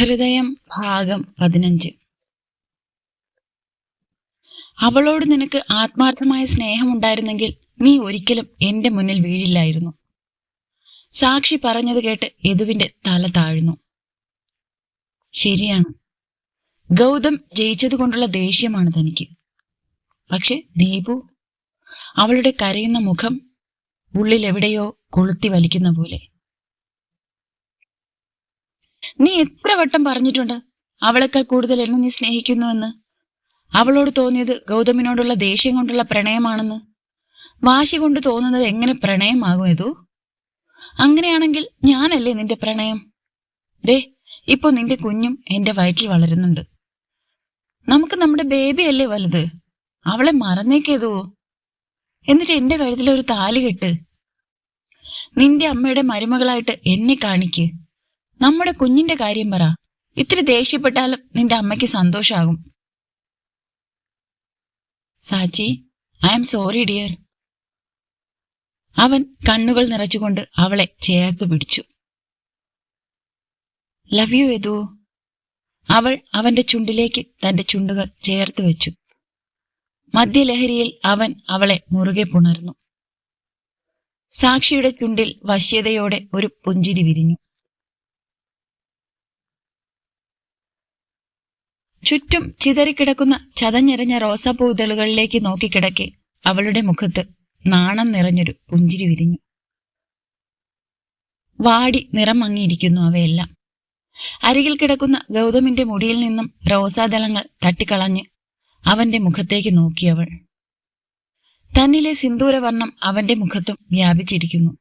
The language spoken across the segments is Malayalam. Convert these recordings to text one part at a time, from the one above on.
ഹൃദയം ഭാഗം പതിനഞ്ച്. അവളോട് നിനക്ക് ആത്മാർത്ഥമായ സ്നേഹമുണ്ടായിരുന്നെങ്കിൽ നീ ഒരിക്കലും എന്റെ മുന്നിൽ വീഴില്ലായിരുന്നു. സാക്ഷി പറഞ്ഞത് കേട്ട് യദുവിന്റെ തല താഴ്ന്നു. ശരിയാണ്. ഗൗതം ജയിച്ചതുകൊണ്ടുള്ള ദേഷ്യമാണ് തനിക്ക്. പക്ഷെ ദീപു അവളുടെ കരയുന്ന മുഖം ഉള്ളിൽ എവിടെയോ കൊളുത്തി വലിക്കുന്ന പോലെ. നീ എത്ര വട്ടം പറഞ്ഞിട്ടുണ്ട് അവളെക്കാൾ കൂടുതൽ എന്നെ നീ സ്നേഹിക്കുന്നുവെന്ന്? അവളോട് തോന്നിയത് ഗൗതമിനോടുള്ള ദേഷ്യം കൊണ്ടുള്ള പ്രണയമാണെന്ന്. വാശി കൊണ്ട് തോന്നുന്നത് എങ്ങനെ പ്രണയമാകും ഇതു അങ്ങനെയാണെങ്കിൽ ഞാനല്ലേ നിന്റെ പ്രണയം? ദേ ഇപ്പൊ നിന്റെ കുഞ്ഞും എന്റെ വയറ്റിൽ വളരുന്നുണ്ട്. നമുക്ക് നമ്മുടെ ബേബി അല്ലേ വലുത്? അവളെ മറന്നേക്കേതോ എന്നിട്ട് എന്റെ കഴുത്തിൽ ഒരു താലി കെട്ട്. നിന്റെ അമ്മയുടെ മരുമകളായിട്ട് എന്നെ കാണിക്ക്. നമ്മുടെ കുഞ്ഞിന്റെ കാര്യം പറ. ഇത്തിരി ദേഷ്യപ്പെട്ടാലും നിന്റെ അമ്മയ്ക്ക് സന്തോഷാകും. Sachi I am sorry dear അവൻ കണ്ണുകൾ നിറച്ചുകൊണ്ട് അവളെ ചേർത്ത് പിടിച്ചു. ലവ് യു എതു അവൾ അവന്റെ ചുണ്ടിലേക്ക് തന്റെ ചുണ്ടുകൾ ചേർത്ത് വെച്ചു. മദ്യലഹരിയിൽ അവൻ അവളെ മുറുകെ പുണർന്നു. സാക്ഷിയുടെ ചുണ്ടിൽ വശ്യതയോടെ ഒരു പുഞ്ചിരി വിരിഞ്ഞു. ചുറ്റും ചിതറിക്കിടക്കുന്ന ചതഞ്ഞെറിഞ്ഞ റോസാപ്പൂ ഇതളുകളിലേക്ക് നോക്കിക്കിടക്കെ അവളുടെ മുഖത്ത് നാണം നിറഞ്ഞൊരു പുഞ്ചിരി വിരിഞ്ഞു. വാടി നിറം മങ്ങിയിരിക്കുന്നു അവയെല്ലാം. അരികിൽ കിടക്കുന്ന ഗൗതമിന്റെ മുടിയിൽ നിന്നും റോസാദളങ്ങൾ തട്ടിക്കളഞ്ഞ് അവന്റെ മുഖത്തേക്ക് നോക്കിയവൾ തന്നിലെ സിന്ദൂരവർണം അവന്റെ മുഖത്തും വ്യാപിച്ചിരിക്കുന്നു.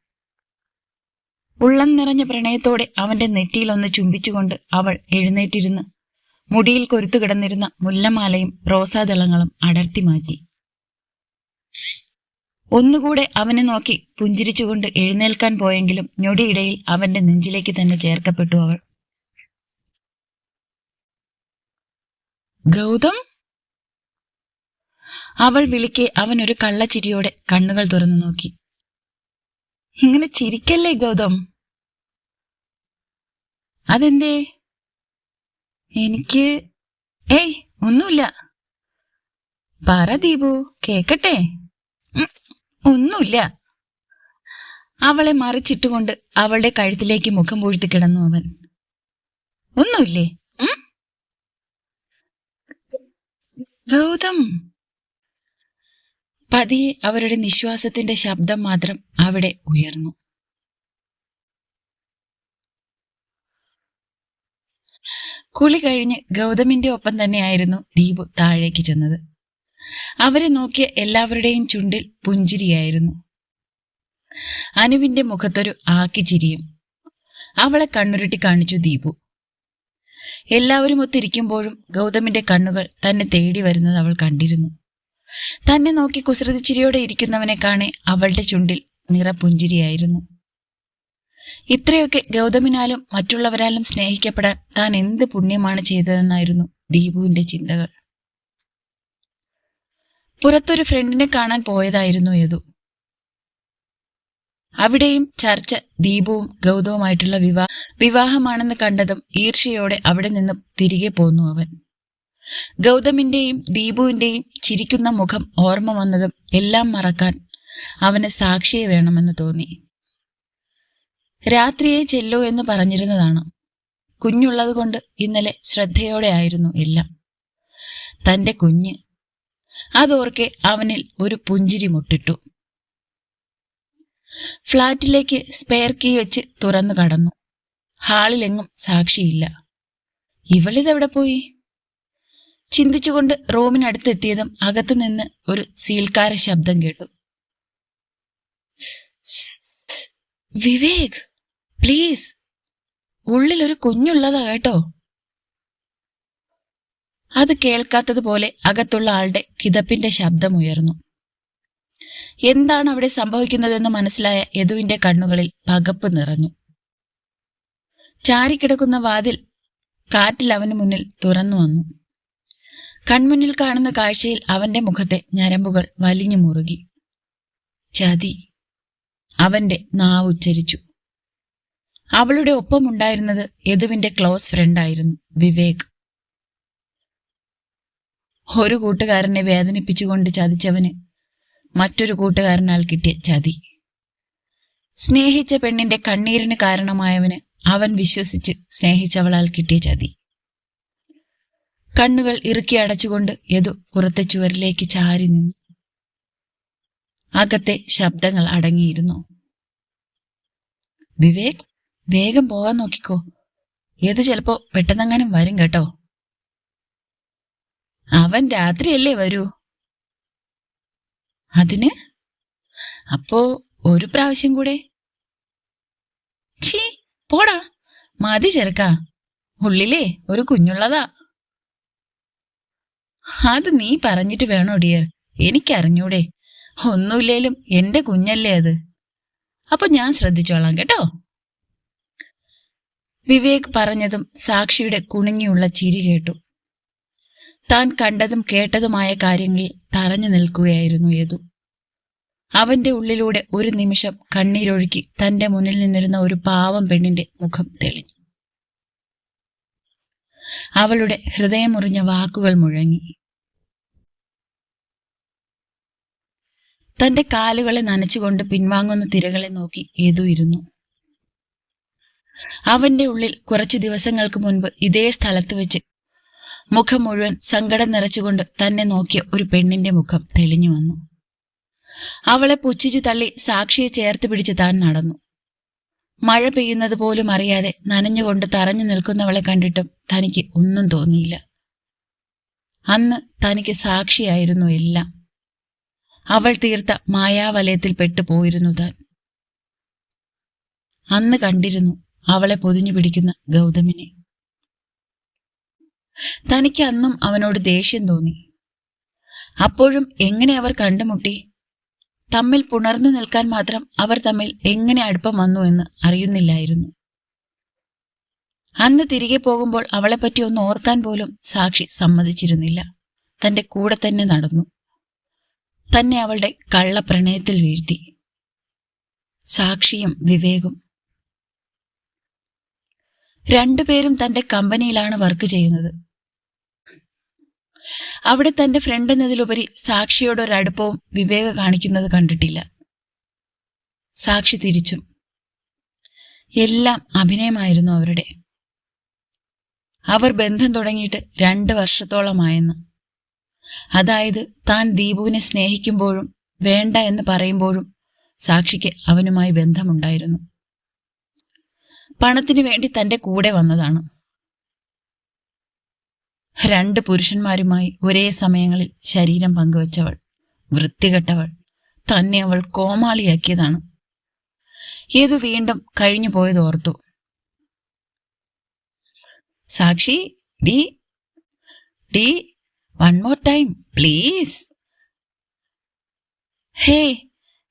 ഉള്ളം നിറഞ്ഞ പ്രണയത്തോടെ അവന്റെ നെറ്റിയിലൊന്ന് ചുംബിച്ചുകൊണ്ട് അവൾ എഴുന്നേറ്റിരുന്ന് മുടിയിൽ കൊരുത്തു കിടന്നിരുന്ന മുല്ലമാലയും റോസാദളങ്ങളും അടർത്തി മാറ്റി. ഒന്നുകൂടെ അവനെ നോക്കി പുഞ്ചിരിച്ചുകൊണ്ട് എഴുന്നേൽക്കാൻ പോയെങ്കിലും ഞൊടിയിടയിൽ അവന്റെ നെഞ്ചിലേക്ക് തന്നെ ചേർക്കപ്പെട്ടു അവൾ. ഗൗതം? അവൾ വിളിക്കെ അവൻ ഒരു കള്ളച്ചിരിയോടെ കണ്ണുകൾ തുറന്നു നോക്കി. ഇങ്ങനെ ചിരിക്കല്ലേ ഗൗതം? അതെന്തേ? എനിക്ക് ഏയ് ഒന്നുമില്ല. പറ ദീപു കേക്കട്ടെ? ഒന്നുമില്ല. അവളെ മറിച്ചിട്ടുകൊണ്ട് അവളുടെ കഴുത്തിലേക്ക് മുഖം പൂഴ്ത്തി കിടന്നു അവൻ. ഒന്നുമില്ലേ? ഗൗതം. പതിയെ അവരുടെ നിശ്വാസത്തിന്റെ ശബ്ദം മാത്രം അവിടെ ഉയർന്നു. കുളി കഴിഞ്ഞ് ഗൗതമിന്റെ ഒപ്പം തന്നെയായിരുന്നു ദീപു താഴേക്ക് ചെന്നത്. അവരെ നോക്കിയ എല്ലാവരുടെയും ചുണ്ടിൽ പുഞ്ചിരിയായിരുന്നു. അനുവിന്റെ മുഖത്തൊരു ആക്കിച്ചിരിയും. അവളെ കണ്ണുരുട്ടി കാണിച്ചു ദീപു. എല്ലാവരും ഒത്തിരിക്കുമ്പോഴും ഗൗതമിന്റെ കണ്ണുകൾ തന്നെ തേടി വരുന്നത് അവൾ കണ്ടിരുന്നു. തന്നെ നോക്കി കുസൃതിച്ചിരിയോടെ ഇരിക്കുന്നവനെ കാണെ അവളുടെ ചുണ്ടിൽ നിറപുഞ്ചിരിയായിരുന്നു. ഇത്രയൊക്കെ ഗൗതമിനാലും മറ്റുള്ളവരാലും സ്നേഹിക്കപ്പെടാൻ താൻ എന്ത് പുണ്യമാണ് ചെയ്തതെന്നായിരുന്നു ദീപുവിന്റെ ചിന്തകൾ. പുറത്തൊരു ഫ്രണ്ടിനെ കാണാൻ പോയതായിരുന്നു യദു. അവിടെയും ചർച്ച ദീപവും ഗൗതവുമായിട്ടുള്ള വിവാ വിവാഹമാണെന്ന് കണ്ടതും ഈർഷ്യയോടെ അവിടെ നിന്നും തിരികെ പോന്നു അവൻ. ഗൗതമിന്റെയും ദീപുവിന്റെയും ചിരിക്കുന്ന മുഖം ഓർമ്മ വന്നതും എല്ലാം മറക്കാൻ അവന് സാക്ഷിയെ വേണമെന്ന് തോന്നി. രാത്രിയെ ചെല്ലൂ എന്ന് പറഞ്ഞിരുന്നതാണ്. കുഞ്ഞുള്ളത് കൊണ്ട് ഇന്നലെ ശ്രദ്ധയോടെ ആയിരുന്നു എല്ലാം. തന്റെ കുഞ്ഞ് അതോർക്കെ അവനിൽ ഒരു പുഞ്ചിരി മുട്ടിട്ടു. ഫ്ളാറ്റിലേക്ക് സ്പെയർ കീ വെച്ച് തുറന്നു കടന്നു. ഹാളിലെങ്ങും സാക്ഷിയില്ല. ഇവളിതെവിടെ പോയി? ചിന്തിച്ചുകൊണ്ട് റൂമിനടുത്തെത്തിയതും അകത്തു നിന്ന് ഒരു സീൽക്കാര ശബ്ദം കേട്ടു. വിവേക്! പ്ലീസ് ഉള്ളിലൊരു കുഞ്ഞുള്ളതാ കേട്ടോ. അത് കേൾക്കാത്തതുപോലെ അകത്തുള്ള ആളുടെ കിതപ്പിന്റെ ശബ്ദം ഉയർന്നു. എന്താണ് അവിടെ സംഭവിക്കുന്നതെന്ന് മനസ്സിലായ യദുവിന്റെ കണ്ണുകളിൽ പകപ്പ് നിറഞ്ഞു. ചാരിക്കിടക്കുന്ന വാതിൽ കാറ്റിൽ അവന് മുന്നിൽ തുറന്നു വന്നു. കൺമുന്നിൽ കാണുന്ന കാഴ്ചയിൽ അവന്റെ മുഖത്തെ ഞരമ്പുകൾ വലിഞ്ഞു മുറുകി. ചതി. അവന്റെ നാവ് ഉച്ചരിച്ചു. അവളുടെ ഒപ്പമുണ്ടായിരുന്നത് യദുവിന്റെ ക്ലോസ് ഫ്രണ്ടായിരുന്നു വിവേക്. ഒരു കൂട്ടുകാരനെ വേദനിപ്പിച്ചുകൊണ്ട് ചതിച്ചവന് മറ്റൊരു കൂട്ടുകാരനാൽ കിട്ടിയ ചതി. സ്നേഹിച്ച പെണ്ണിന്റെ കണ്ണീരിന് കാരണമായവന് അവൻ വിശ്വസിച്ച് സ്നേഹിച്ചവളാൽ കിട്ടിയ ചതി. കണ്ണുകൾ ഇറുക്കി അടച്ചുകൊണ്ട് യദു പുറത്തെ ചുവരിലേക്ക് ചാരി നിന്നു. അകത്തെ ശബ്ദങ്ങൾ അടങ്ങിയിരുന്നു. വിവേക് വേഗം പോകാൻ നോക്കിക്കോ. ഏത് ചിലപ്പോ പെട്ടെന്നങ്ങാനും വരും കേട്ടോ. അവൻ രാത്രിയല്ലേ വരൂ? അതിന്? അപ്പോ ഒരു പ്രാവശ്യം കൂടെ? ഛീ പോടാ. മതി ചെറുക്ക. ഉള്ളിലേ ഒരു കുഞ്ഞുള്ളതാ. അത് നീ പറഞ്ഞിട്ട് വേണോ ഡിയർ? എനിക്കറിഞ്ഞൂടെ. ഒന്നുമില്ലേലും എന്റെ കുഞ്ഞല്ലേ അത്. അപ്പൊ ഞാൻ ശ്രദ്ധിച്ചോളാം കേട്ടോ. വിവേക് പറഞ്ഞതും സാക്ഷിയുടെ കുണുങ്ങിയുള്ള ചിരി കേട്ടു. താൻ കണ്ടതും കേട്ടതുമായ കാര്യങ്ങളിൽ തറഞ്ഞു നിൽക്കുകയായിരുന്നു യദു. അവന്റെ ഉള്ളിലൂടെ ഒരു നിമിഷം കണ്ണീരൊഴുക്കി തന്റെ മുന്നിൽ നിന്നിരുന്ന ഒരു പാവം പെണ്ണിന്റെ മുഖം തെളിഞ്ഞു. അവളുടെ ഹൃദയമുറിഞ്ഞ വാക്കുകൾ മുഴങ്ങി. തന്റെ കാലുകളെ നനച്ചുകൊണ്ട് പിൻവാങ്ങുന്ന തിരകളെ നോക്കി ഏതു ഇരുന്നു. അവന്റെ ഉള്ളിൽ കുറച്ച് ദിവസങ്ങൾക്ക് മുൻപ് ഇതേ സ്ഥലത്ത് വെച്ച് മുഖം മുഴുവൻ സങ്കടം നിറച്ചുകൊണ്ട് തന്നെ നോക്കിയ ഒരു പെണ്ണിന്റെ മുഖം തെളിഞ്ഞു വന്നു. അവളെ പുച്ഛിച്ചു തള്ളി സാക്ഷിയെ ചേർത്ത് പിടിച്ച് താൻ നടന്നു. മഴ പെയ്യുന്നത് പോലും അറിയാതെ നനഞ്ഞുകൊണ്ട് തറഞ്ഞു നിൽക്കുന്നവളെ കണ്ടിട്ടും തനിക്ക് ഒന്നും തോന്നിയില്ല. അന്ന് തനിക്ക് സാക്ഷിയായിരുന്നു എല്ലാം. അവൾ തീർത്ത മായാവലയത്തിൽ പെട്ടുപോയിരുന്നു താൻ. അന്ന് കണ്ടിരുന്നു അവളെ പൊതിഞ്ഞു പിടിക്കുന്ന ഗൗതമിനെ. തനിക്ക് അന്നും അവനോട് ദേഷ്യം തോന്നി. അപ്പോഴും എങ്ങനെ അവർ കണ്ടുമുട്ടി? തമ്മിൽ പുണർന്നു നിൽക്കാൻ മാത്രം അവർ തമ്മിൽ എങ്ങനെ അടുപ്പം വന്നു എന്ന് അറിയുന്നില്ലായിരുന്നു. അന്ന് തിരികെ പോകുമ്പോൾ അവളെപ്പറ്റി ഒന്ന് ഓർക്കാൻ പോലും സാക്ഷി സമ്മതിച്ചിരുന്നില്ല. തന്റെ കൂടെ തന്നെ നടന്നു. തന്നെ അവളുടെ കള്ളപ്രണയത്തിൽ വീഴ്ത്തി. സാക്ഷിയും വിവേകും രണ്ടുപേരും തന്റെ കമ്പനിയിലാണ് വർക്ക് ചെയ്യുന്നത്. അവിടെ തന്റെ ഫ്രണ്ട് എന്നതിലുപരി സാക്ഷിയോട് ഒരു അടുപ്പവും വിവേക കാണിക്കുന്നത് കണ്ടിട്ടില്ല. സാക്ഷി തിരിച്ചും. എല്ലാം അഭിനയമായിരുന്നു അവരുടെ. അവർ ബന്ധം തുടങ്ങിയിട്ട് രണ്ട് വർഷത്തോളമായെന്ന്. അതായത് താൻ ദീപുവിനെ സ്നേഹിക്കുമ്പോഴും വേണ്ട എന്ന് പറയുമ്പോഴും സാക്ഷിക്ക് അവനുമായി ബന്ധമുണ്ടായിരുന്നു. പണത്തിനു വേണ്ടി തന്റെ കൂടെ വന്നതാണ്. രണ്ട് പുരുഷന്മാരുമായി ഒരേ സമയങ്ങളിൽ ശരീരം പങ്കുവച്ചവൾ വൃത്തികെട്ടവൾ തന്നെ അവൾ കോമാളിയാക്കിയതാണ്. ഏതു വീണ്ടും കഴിഞ്ഞു പോയത് ഓർത്തു. Sakshi D D one more time please hey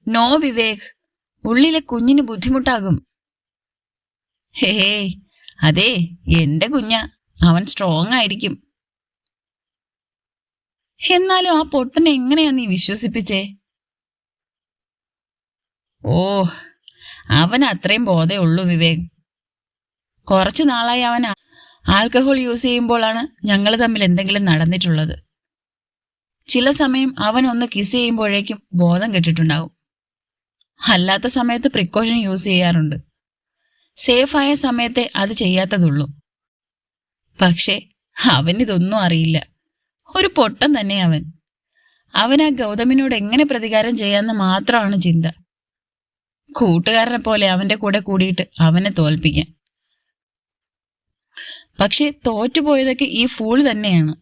no Vivek ഉള്ളിലെ കുഞ്ഞിന് ബുദ്ധിമുട്ടാകും. ഹേ അതെ എന്റെ കുഞ്ഞ അവൻ സ്ട്രോങ് ആയിരിക്കും. എന്നാലും ആ പൊട്ടനെ എങ്ങനെയാ നീ വിശ്വസിപ്പിച്ചേ? ഓ അവൻ അത്രയും ബോധേ ഉള്ളൂ വിവേക്. കുറച്ചു നാളായി അവൻ ആൽക്കഹോൾ യൂസ് ചെയ്യുമ്പോഴാണ് ഞങ്ങൾ തമ്മിൽ എന്തെങ്കിലും നടന്നിട്ടുള്ളത്. ചില സമയം അവൻ ഒന്ന് കിസ് ചെയ്യുമ്പോഴേക്കും ബോധം കെട്ടിട്ടുണ്ടാവും. അല്ലാത്ത സമയത്ത് പ്രിക്കോഷൻ യൂസ് ചെയ്യാറുണ്ട്. സേഫായ സമയത്തെ അത് ചെയ്യാത്തതുള്ളൂ. പക്ഷേ അവനിതൊന്നും അറിയില്ല. ഒരു പൊട്ടൻ തന്നെ അവൻ. അവൻ ആ ഗൗതമിനോട് എങ്ങനെ പ്രതികാരം ചെയ്യാമെന്ന് മാത്രമാണ് ചിന്ത. കൂട്ടുകാരനെ പോലെ അവന്റെ കൂടെ കൂടിയിട്ട് അവനെ തോൽപ്പിക്കാൻ. പക്ഷെ തോറ്റുപോയതൊക്കെ ഈ ഫൂൾ തന്നെയാണ്.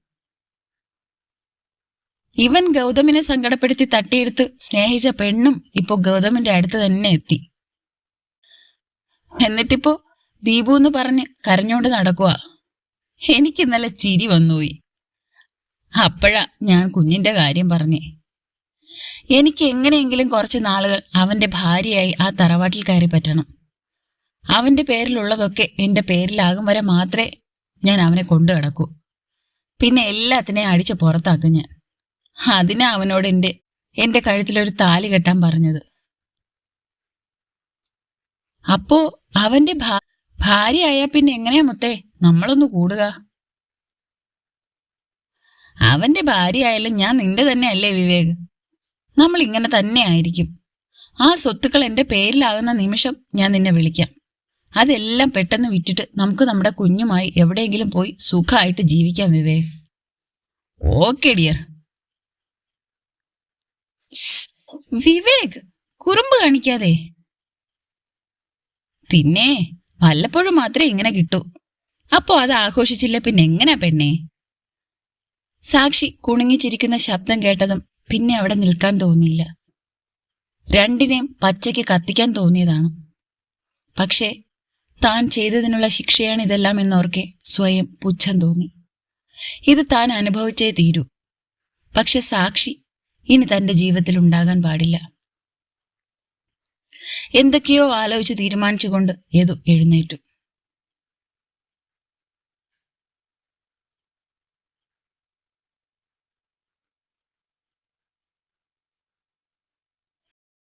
ഇവൻ ഗൗതമിനെ സങ്കടപ്പെടുത്തി തട്ടിയെടുത്ത് സ്നേഹിച്ച പെണ്ണും ഇപ്പോൾ ഗൗതമിന്റെ അടുത്ത് തന്നെ എത്തി. എന്നിട്ടിപ്പോ ദീപു എന്ന് പറഞ്ഞ് കരഞ്ഞോണ്ട് നടക്കുക എനിക്ക് ഇന്നലെ ചിരി വന്നുപോയി. അപ്പോഴാ ഞാൻ കുഞ്ഞിന്റെ കാര്യം പറഞ്ഞേ. എനിക്ക് എങ്ങനെയെങ്കിലും കുറച്ച് നാളുകൾ അവന്റെ ഭാര്യയായി ആ തറവാട്ടിൽ കയറി പറ്റണം. അവന്റെ പേരിലുള്ളതൊക്കെ എന്റെ പേരിലാകും വരെ മാത്രമേ ഞാൻ അവനെ കൊണ്ടു കിടക്കൂ പിന്നെ എല്ലാത്തിനെയും അടിച്ച് പുറത്താക്കും ഞാൻ. അതിനാ അവനോട് എന്റെ എന്റെ കഴുത്തിലൊരു താലി കെട്ടാൻ പറഞ്ഞത്. അപ്പോ അവന്റെ ഭാര്യ ആയാ പിന്നെ എങ്ങനെയാ മുത്തേ? നമ്മളൊന്ന് കൂടുക. അവന്റെ ഭാര്യയായാലും ഞാൻ നിന്റെ തന്നെ അല്ലേ വിവേക്? നമ്മൾ ഇങ്ങനെ തന്നെ ആയിരിക്കും. ആ സ്വത്തുക്കൾ എന്റെ പേരിലാകുന്ന നിമിഷം ഞാൻ നിന്നെ വിളിക്കാം. അതെല്ലാം പെട്ടെന്ന് വിറ്റിട്ട് നമുക്ക് നമ്മുടെ കുഞ്ഞുമായി എവിടെയെങ്കിലും പോയി സുഖമായിട്ട് ജീവിക്കാം വിവേക്. Okay dear. വിവേക് കുറുമ്പ് കാണിക്കാതെ. പിന്നെ വല്ലപ്പോഴും മാത്രമേ ഇങ്ങനെ കിട്ടൂ. അപ്പോ അത് ആഘോഷിച്ചില്ല പിന്നെ എങ്ങനെയാ പെണ്ണേ? സാക്ഷി കുണുങ്ങിച്ചിരിക്കുന്ന ശബ്ദം കേട്ടതും പിന്നെ അവിടെ നിൽക്കാൻ തോന്നിയില്ല. രണ്ടിനെയും പച്ചയ്ക്ക് കത്തിക്കാൻ തോന്നിയതാണ്. പക്ഷേ താൻ ചെയ്തതിനുള്ള ശിക്ഷയാണ് ഇതെല്ലാം എന്നോർക്കെ സ്വയം പുച്ഛം തോന്നി. ഇത് താൻ അനുഭവിച്ചേ തീരൂ. പക്ഷെ സാക്ഷി ഇനി തന്റെ ജീവിതത്തിൽ ഉണ്ടാകാൻ പാടില്ല. എന്തൊക്കെയോ ആലോചിച്ച് തീരുമാനിച്ചുകൊണ്ട് ഏതോ എഴുന്നേറ്റു.